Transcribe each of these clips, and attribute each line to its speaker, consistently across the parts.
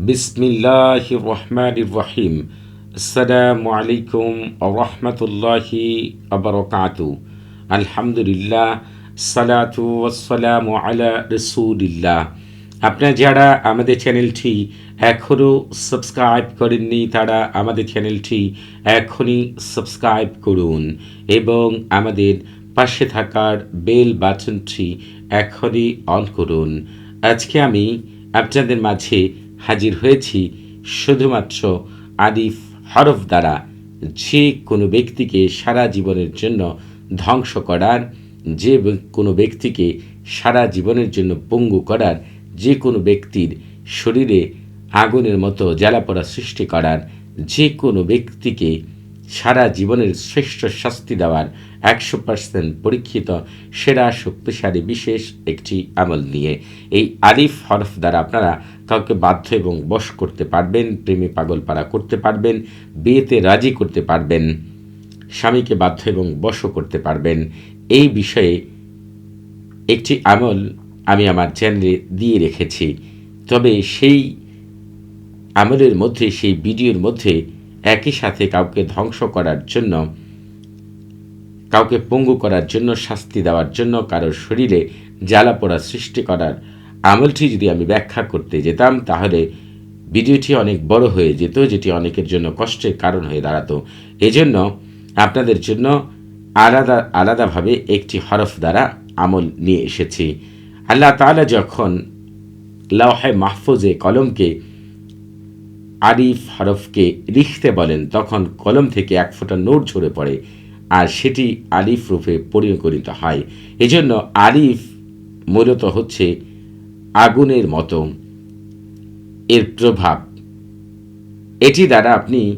Speaker 1: বিসমিল্লাহ রহমান রহিম আসসালামু আলাইকুম রহমতুল্লাহি আবরকাতু আলহামদুলিল্লাহ সালাতু ওয়াসসালাম আলা রসুলিল্লাহ আপনারা যারা আমাদের চ্যানেলটি এখনও সাবস্ক্রাইব করেননি তারা আমাদের চ্যানেলটি এখনই সাবস্ক্রাইব করুন এবং আমাদের পাশে থাকার বেল বাটনটি এখনই অন করুন আজকে আমি আপনাদের মাঝে হাজির হয়েছি শুধুমাত্র আদিফ হরফ দ্বারা। যে কোনো ব্যক্তিকে সারা জীবনের জন্য ধ্বংস করার, যে কোনো ব্যক্তিকে সারা জীবনের জন্য পঙ্গু করার, যে কোনো ব্যক্তির শরীরে আগুনের মতো জ্বালাপড়া সৃষ্টি করার, যে কোনো ব্যক্তিকে সারা জীবনের শ্রেষ্ঠ শাস্তি দেওয়ার একশো পার্সেন্ট পরীক্ষিত, সেরা, শক্তিশালী, বিশেষ একটি আমল নিয়ে। এই আরিফ হরফ দ্বারা আপনারা কাউকে বাধ্য এবং বশ করতে পারবেন, প্রেমে পাগলপাড়া করতে পারবেন, বিয়েতে রাজি করতে পারবেন, স্বামীকে বাধ্য এবং বশ করতে পারবেন। এই বিষয়ে একটি আমল আমি আমার চ্যানেলে দিয়ে রেখেছি। তবে সেই আমলের মধ্যে, সেই ভিডিওর মধ্যে একই সাথে কাউকে ধ্বংস করার জন্য কাউকে পঙ্গু করার জন্য, শাস্তি দেওয়ার জন্য, কারোর শরীরে জ্বালা পোড়া সৃষ্টি করার আমলটি যদি আমি ব্যাখ্যা করতে যেতাম, তাহলে ভিডিওটি অনেক বড় হয়ে যেত, যেটি অনেকের জন্য কষ্টের কারণ হয়ে দাঁড়াতো। এজন্য আপনাদের জন্য আলাদা, আলাদাভাবে একটি হরফ দ্বারা আমল নিয়ে এসেছি। আল্লাহ তালা যখন লাহায় মাহফুজে কলমকে আরিফ হরফকে লিখতে বলেন, তখন কলম থেকে এক ফোঁটা নোট ঝরে পড়ে। আর সেটি আলিফ রূপে পরিণত হয়। এজন্য আলিফ মূলত হচ্ছে আগুনের মতো। এর প্রভাব। এটি দ্বারা আপনি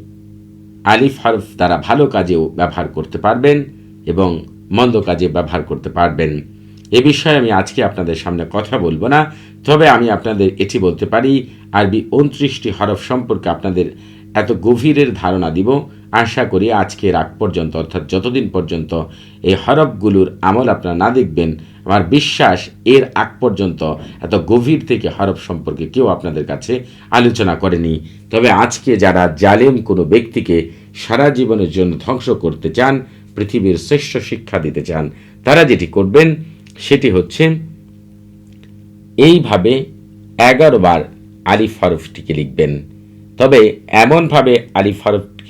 Speaker 1: আলিফ হরফ দ্বারা ভালো কাজেও ব্যবহার করতে পারবেন এবং মন্দ কাজে ব্যবহার করতে পারবেন। এ বিষয়ে আমি আজকে আপনাদের সামনে কথা বলব না, তবে আমি আপনাদের এটি বলতে পারি, আরবি উনত্রিশটি হরফ সম্পর্কে আপনাদের এত গভীরের ধারণা দিব আশা করি আজকের আগ পর্যন্ত, অর্থাৎ যতদিন পর্যন্ত এই হরফগুলোর আমল আপনারা না দেখবেন, আমার বিশ্বাস এর আগ পর্যন্ত এত গভীর থেকে হরফ সম্পর্কে কেউ আপনাদের কাছে আলোচনা করেনি। তবে আজকে যারা জালেম কোনো ব্যক্তিকে সারা জীবনের জন্য ধ্বংস করতে চান, পৃথিবীর শ্রেষ্ঠ শিক্ষা দিতে চান, তারা যেটি করবেন সেটি হচ্ছে এইভাবে এগারো বার আলিফ হরফটিকে লিখবেন। তবে এমনভাবে আলিফ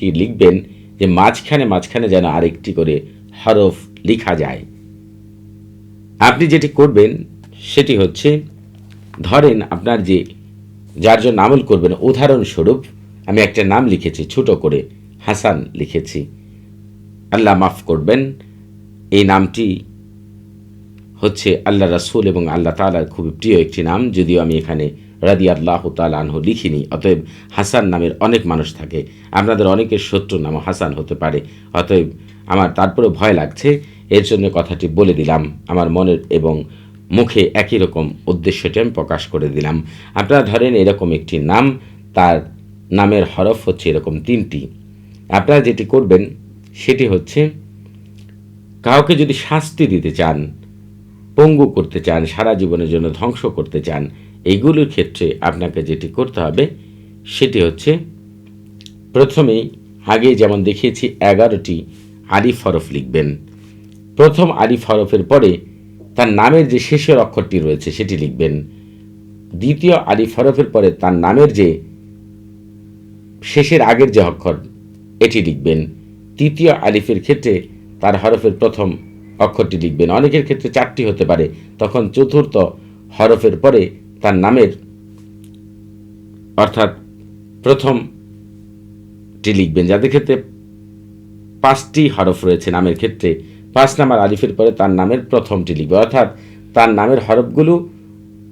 Speaker 1: হরফটি লিখবেন যে মাঝখানে মাঝখানে যেন আরেকটি করে হরফ লিখা যায়। আপনি যেটি করবেন সেটি হচ্ছে, ধরেন আপনার যে যার জন্য আমল করবেন, উদাহরণস্বরূপ আমি একটা নাম লিখেছি, ছোট করে হাসান লিখেছি। আল্লাহ মাফ করবেন, এই নামটি হচ্ছে আল্লাহ রাসুল এবং আল্লাহ তালার খুবই প্রিয় একটি নাম, যদিও আমি এখানে রাদি আল্লাহ তালাহ লিখিনি। অতএব হাসান নামের অনেক মানুষ থাকে। আপনাদের অনেকের শত্রু নাম হাসান হতে পারে। অতএব আমার তারপরে ভয় লাগছে। এর জন্য কথাটি বলে দিলাম। আমার মনের এবং মুখে একই রকম উদ্দেশ্যটি আমি প্রকাশ করে দিলাম। আপনারা ধরেন এরকম একটি নাম, তার নামের হরফ হচ্ছে এরকম তিনটি। আপনারা যেটি করবেন, সেটি হচ্ছে, কাউকে যদি শাস্তি দিতে চান, পঙ্গু করতে চান, সারা জীবনের জন্য ধ্বংস করতে চান এইগুলোর ক্ষেত্রে আপনাকে যেটি করতে হবে, সেটি হচ্ছে প্রথমেই আগে যেমন দেখিয়েছি এগারোটি আলিফ হরফ লিখবেন। প্রথম আলিফ হরফের পরে তার নামের যে শেষের অক্ষরটি রয়েছে সেটি লিখবেন। দ্বিতীয় আলিফ হরফের পরে তার নামের যে শেষের আগের যে অক্ষর, এটি লিখবেন। তৃতীয় আলিফের ক্ষেত্রে তার হরফের প্রথম অক্ষরটি লিখবেন। অনেকের ক্ষেত্রে চারটি হতে পারে। তখন চতুর্থ হরফের পরে তার নামের অর্থাৎ প্রথমটি লিখবেন, যাদের ক্ষেত্রে পাঁচটি হরফ রয়েছে নামের ক্ষেত্রে। পাঁচ নাম্বার আলিফের পরে তার নামের প্রথমটি লিখবে, অর্থাৎ তার নামের হরফগুলো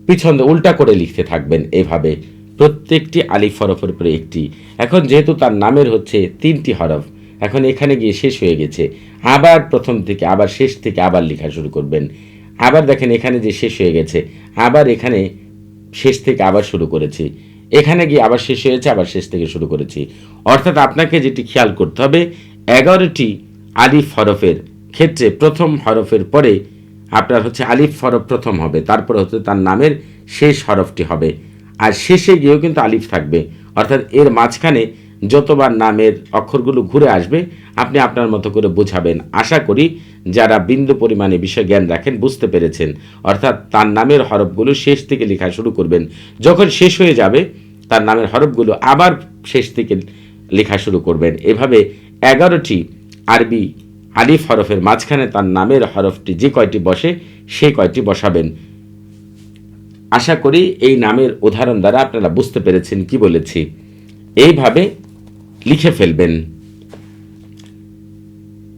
Speaker 1: পিছন উল্টা করে লিখতে থাকবেন এভাবে। প্রত্যেকটি আলিফ হরফের পরে একটি। এখন যেহেতু তার নামের হচ্ছে তিনটি হরফ, এখন এখানে গিয়ে শেষ হয়ে গেছে। আবার প্রথম থেকে, আবার শেষ থেকে আবার লেখা শুরু করবেন। আবার দেখেন এখানে যে শেষ হয়ে গেছে, আবার এখানে শেষ থেকে আবার শুরু করেছি। এখানে গিয়ে আবার শেষ হয়েছে, আবার শেষ থেকে শুরু করেছি। অর্থাৎ আপনাকে যেটি খেয়াল করতে হবে, এগারোটি আলিফ হরফের ক্ষেত্রে প্রথম হরফের পরে আপনার হচ্ছে আলিফ হরফ প্রথম হবে, তারপরে হচ্ছে তার নামের শেষ হরফটি হবে। আর শেষে গিয়েও কিন্তু আলিফ থাকবে। অর্থাৎ এর মাঝখানে যতবার নামের অক্ষরগুলো ঘুরে আসবে, আপনি আপনার মতো করে বোঝাবেন। আশা করি যারা বিন্দু পরিমাণে বিষয় জ্ঞান রাখেন বুঝতে পেরেছেন। অর্থাৎ তার নামের হরফগুলো শেষ থেকে লেখা শুরু করবেন। যখন শেষ হয়ে যাবে, তার নামের হরফগুলো আবার শেষ থেকে লেখা শুরু করবেন। এভাবে এগারোটি আরবি আলিফ হরফের মাঝখানে তার নামের হরফটি যে কয়টি বসে সেই কয়টি বসাবেন। আশা করি এই নামের উদাহরণ দ্বারা আপনারা বুঝতে পেরেছেন কি বলেছি। এইভাবে লিখে ফেলবেন।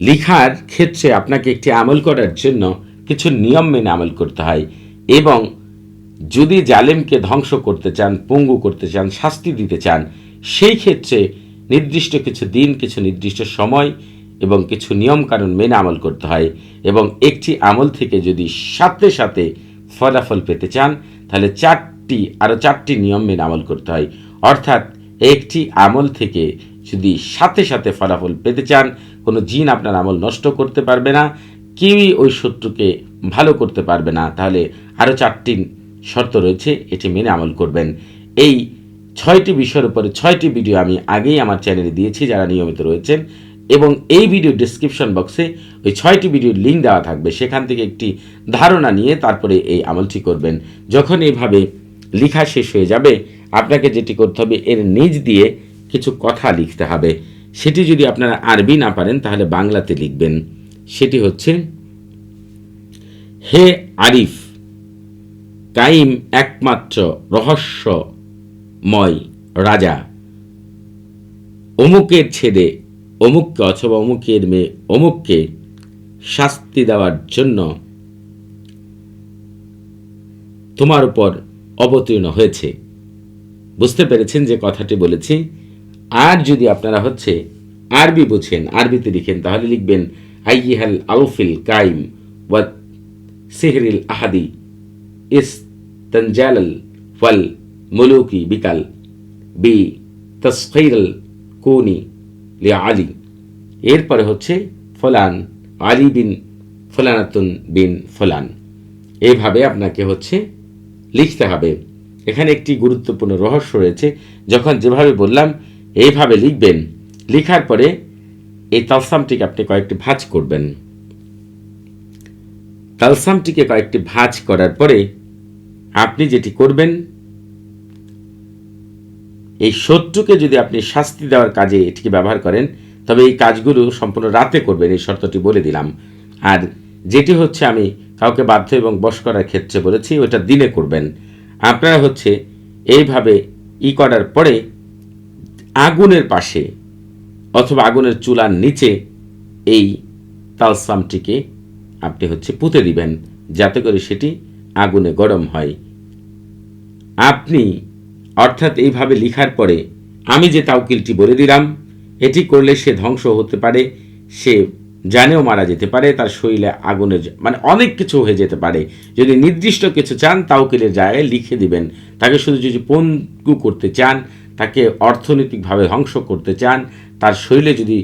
Speaker 1: লিখার ক্ষেত্রে আপনাকে একটি আমল করার জন্য কিছু নিয়ম মেনে আমল করতে হয় এবং যদি জালেমকে ধ্বংস করতে চান, পঙ্গু করতে চান, শাস্তি দিতে চান, সেই ক্ষেত্রে নির্দিষ্ট কিছু দিন, কিছু নির্দিষ্ট সময় এবং কিছু নিয়মকানুন মেনে আমল করতে হয় এবং একটি আমল থেকে যদি সাথে সাথে ফলাফল পেতে চান, তাহলে চারটি, আরও চারটি নিয়ম মেনে আমল করতে হয়। অর্থাৎ একটি আমল থেকে যদি সাথে সাথে ফলাফল পেতে চান, কোনো জিন আপনার আমল নষ্ট করতে পারবে না, কেউই ওই শত্রুকে ভালো করতে পারবে না। তাহলে আরও চারটি শর্ত রয়েছে, এটি মেনে আমল করবেন। এই ছয়টি বিষয়ের উপরে ছয়টি ভিডিও আমি আগেই আমার চ্যানেলে দিয়েছি, যারা নিয়মিত রয়েছেন, এবং এই ভিডিও ডিসক্রিপশন বক্সে ওই ছয়টি ভিডিওর লিঙ্ক দেওয়া থাকবে। সেখান থেকে একটি ধারণা নিয়ে তারপরে এই আমলটি করবেন। যখন এইভাবে লেখা শেষ হয়ে যাবে, আপনাকে যেটি করতে হবে, এর নিজ দিয়ে কিছু কথা লিখতে হবে। সেটি যদি আপনারা আরবি না পারেন, তাহলে বাংলাতে লিখবেন। সেটি হচ্ছে, হে আরিফ, কাইম একমাত্র রহস্যময় রাজা। অমুকের ছেড়ে অমুককে অথবা অমুকের মেয়ে অমুককে শাস্তি দেওয়ার জন্য তোমার উপর অবতীর্ণ হয়েছে। বুঝতে পেরেছেন যে কথাটি বলেছি? আর যদি আপনারা হচ্ছে আরবি বুঝেন, আরবিতে লিখেন, তাহলে লিখবেন আইহাল আউফিল কাইম ওয়াত সিহরিল আহাদি ইস তঞ্জালাল ফল মুলুকি বিকাল বি তসফৈরল কোনি লিয়া আলী। এরপরে হচ্ছে ফলান, আলী বিন ফলানাতুন বিন ফলান। এইভাবে আপনাকে হচ্ছে লিখতে হবে। এখানে একটি গুরুত্বপূর্ণ রহস্য রয়েছে। যখন যেভাবে বললাম এইভাবে লিখবেন। লিখার পরে এই তালসামটিকে আপনি কয়েকটি ভাঁজ করবেন। তালসামটিকে কয়েকটি ভাঁজ করার পরে আপনি যেটি করবেন, এই শত্রুকে যদি আপনি শাস্তি দেওয়ার কাজে এটিকে ব্যবহার করেন, তবে এই কাজগুলো সম্পূর্ণ রাতে করবেন, এই শর্তটি বলে দিলাম। আর যেটি হচ্ছে আমি কাউকে বাধ্য এবং বশ করার ক্ষেত্রে বলেছি, ওটা দিনে করবেন। আপনারা হচ্ছে এইভাবে ই করার পরে আগুনের পাশে অথবা আগুনের চুলার নিচে এই তালসামটিকে আপনি হচ্ছে পুঁতে দিবেন, যাতে করে সেটি আগুনে গরম হয়। আপনি অর্থাৎ এইভাবে লিখার পরে আমি যে তাউকিলটি বলে দিলাম, এটি করলে সে ধ্বংস হতে পারে, সে জানেও মারা যেতে পারে, তার শরীরে আগুনের মানে অনেক কিছু হয়ে যেতে পারে। যদি নির্দিষ্ট কিছু চান তাউকিলের জায়গায় লিখে দিবেন। তাকে শুধু যদি পঙ্গু করতে চান তাকে অর্থনৈতিকভাবে ধ্বংস করতে চান। তার শৈলে যদি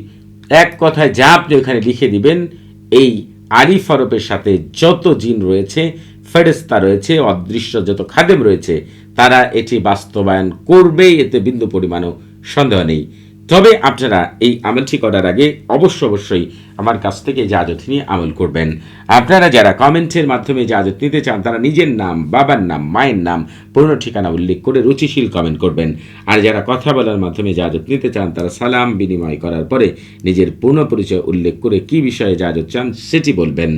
Speaker 1: এক কথায় যা আপনি ওখানে লিখে দিবেন, এই আরিফ আরবের সাথে যত জিন রয়েছে ফেরেস্তা রয়েছে, অদৃশ্য যত খাদেম রয়েছে, তারা এটি বাস্তবায়ন করবেই, এতে বিন্দু পরিমাণও সন্দেহ নেই। তবে আপনারা এই আমলটি করার আগে অবশ্য অবশ্যই আমার কাছ থেকে ইজাজত নিয়ে আমল করবেন। আপনারা যারা কমেন্টের মাধ্যমে ইজাজত নিতে চান, তারা নিজের নাম, বাবার নাম, মায়ের নাম, পুরনো ঠিকানা উল্লেখ করে রুচিশীল কমেন্ট করবেন। আর যারা কথা বলার মাধ্যমে ইজাজত নিতে চান, তারা সালাম বিনিময় করার পরে নিজের পূর্ণ পরিচয় উল্লেখ করে কি বিষয়ে ইজাজত চান, সেটি বলবেন।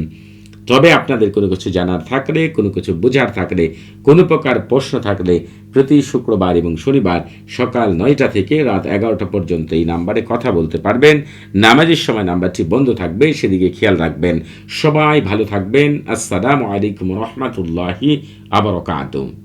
Speaker 1: তবে আপনাদের কোনো কিছু জানার থাকলে, কোনো কিছু বোঝার থাকলে, কোনো প্রকার প্রশ্ন থাকলে প্রতি শুক্রবার এবং শনিবার সকাল নয়টা থেকে রাত এগারোটা পর্যন্ত এই নাম্বারে কথা বলতে পারবেন। নামাজের সময় নাম্বারটি বন্ধ থাকবে, সেদিকে খেয়াল রাখবেন। সবাই ভালো থাকবেন। আসসালামু আলাইকুম রহমতুল্লাহি আবরকাতুম